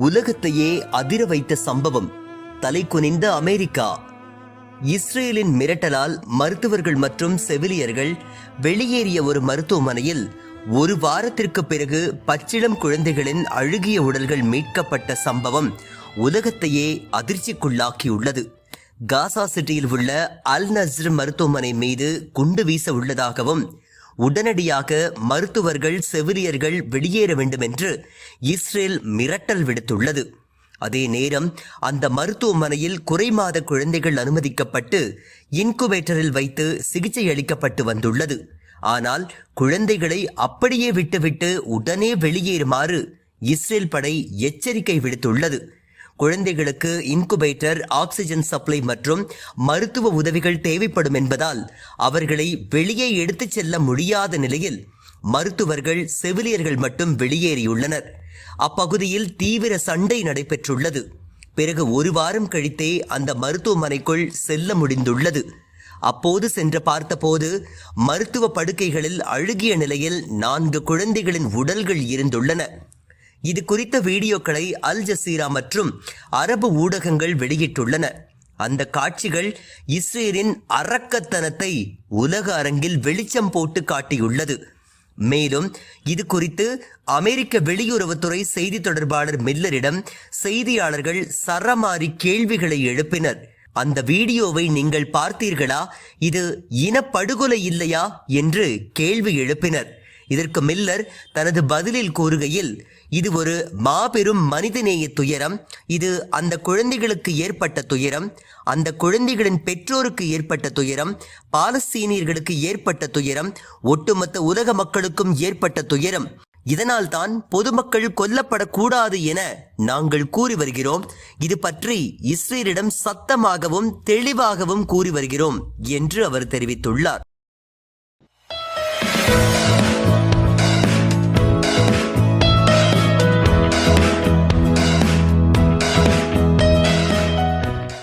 உலகத்தையே அதிர வைத்த சம்பவம். தலைகுனிந்த அமெரிக்கா. இஸ்ரேலின் மிரட்டலால் மருத்துவர்கள் மற்றும் செவிலியர்கள் வெளியேறிய ஒரு மருத்துவமனையில் ஒரு வாரத்திற்கு பிறகு பச்சிளம் குழந்தைகளின் அழுகிய உடல்கள் மீட்கப்பட்ட சம்பவம் உலகத்தையே அதிர்ச்சிக்குள்ளாக்கியுள்ளது. காசா சிட்டியில் உள்ள அல் நஸ்ர் மருத்துவமனை மீது குண்டு வீச உள்ளதாகவும் உடனடியாக மருத்துவர்கள் செவிலியர்கள் வெளியேற வேண்டும் என்று இஸ்ரேல் மிரட்டல் விடுத்துள்ளது. அதே நேரம் அந்த மருத்துவமனையில் குறைமாத குழந்தைகள் அனுமதிக்கப்பட்டு இன்குபேட்டரில் வைத்து சிகிச்சை அளிக்கப்பட்டு வந்துள்ளது. ஆனால் குழந்தைகளை அப்படியே விட்டுவிட்டு உடனே வெளியேறுமாறு இஸ்ரேல் படை எச்சரிக்கை விடுத்துள்ளது. குழந்தைகளுக்கு இன்குபேட்டர் ஆக்சிஜன் சப்ளை மற்றும் மருத்துவ உதவிகள் தேவைப்படும் என்பதால் அவர்களை வெளியே எடுத்துச் செல்ல முடியாத நிலையில் மருத்துவர்கள் செவிலியர்கள் மட்டும் வெளியேறியுள்ளனர். அப்பகுதியில் தீவிர சண்டை நடைபெற்றுள்ளது. பிறகு ஒரு வாரம் கழித்தே அந்த மருத்துவமனைக்குள் செல்ல முடிந்துள்ளது. அப்போது சென்று பார்த்தபோது மருத்துவ படுக்கைகளில் அழுகிய நிலையில் நான்கு குழந்தைகளின் உடல்கள் இருந்துள்ளன. இது குறித்த வீடியோக்களை அல் ஜசீரா மற்றும் அரபு ஊடகங்கள் வெளியிட்டுள்ளன. அந்த காட்சிகள் இஸ்ரேலின் அரக்கத்தனத்தை உலக அரங்கில் வெளிச்சம் போட்டு காட்டியுள்ளது. மேலும் இது குறித்து அமெரிக்க வெளியுறவுத்துறை செய்தி தொடர்பாளர் மில்லரிடம் செய்தியாளர்கள் சரமாரி கேள்விகளை எழுப்பினர். அந்த வீடியோவை நீங்கள் பார்த்தீர்களா? இது இனப்படுகொலை இல்லையா? என்று கேள்வி எழுப்பினர். இதற்கு மில்லர் தனது பதிலில் கூறுகையில் இது ஒரு மாபெரும் மனிதநேய துயரம் இது அந்த குழந்தைகளுக்கு ஏற்பட்ட துயரம் அந்த குழந்தைகளின் பெற்றோருக்கு ஏற்பட்ட துயரம் பாலஸ்தீனியர்களுக்கு ஏற்பட்ட துயரம் ஒட்டுமொத்த உலக மக்களுக்கும் ஏற்பட்ட துயரம். இதனால்தான் பொதுமக்கள் கொல்லப்படக்கூடாது என நாங்கள் கூறி வருகிறோம். இது பற்றி இஸ்ரேலிடம் சத்தமாகவும் தெளிவாகவும் கூறி வருகிறோம் என்று அவர் தெரிவித்துள்ளார்.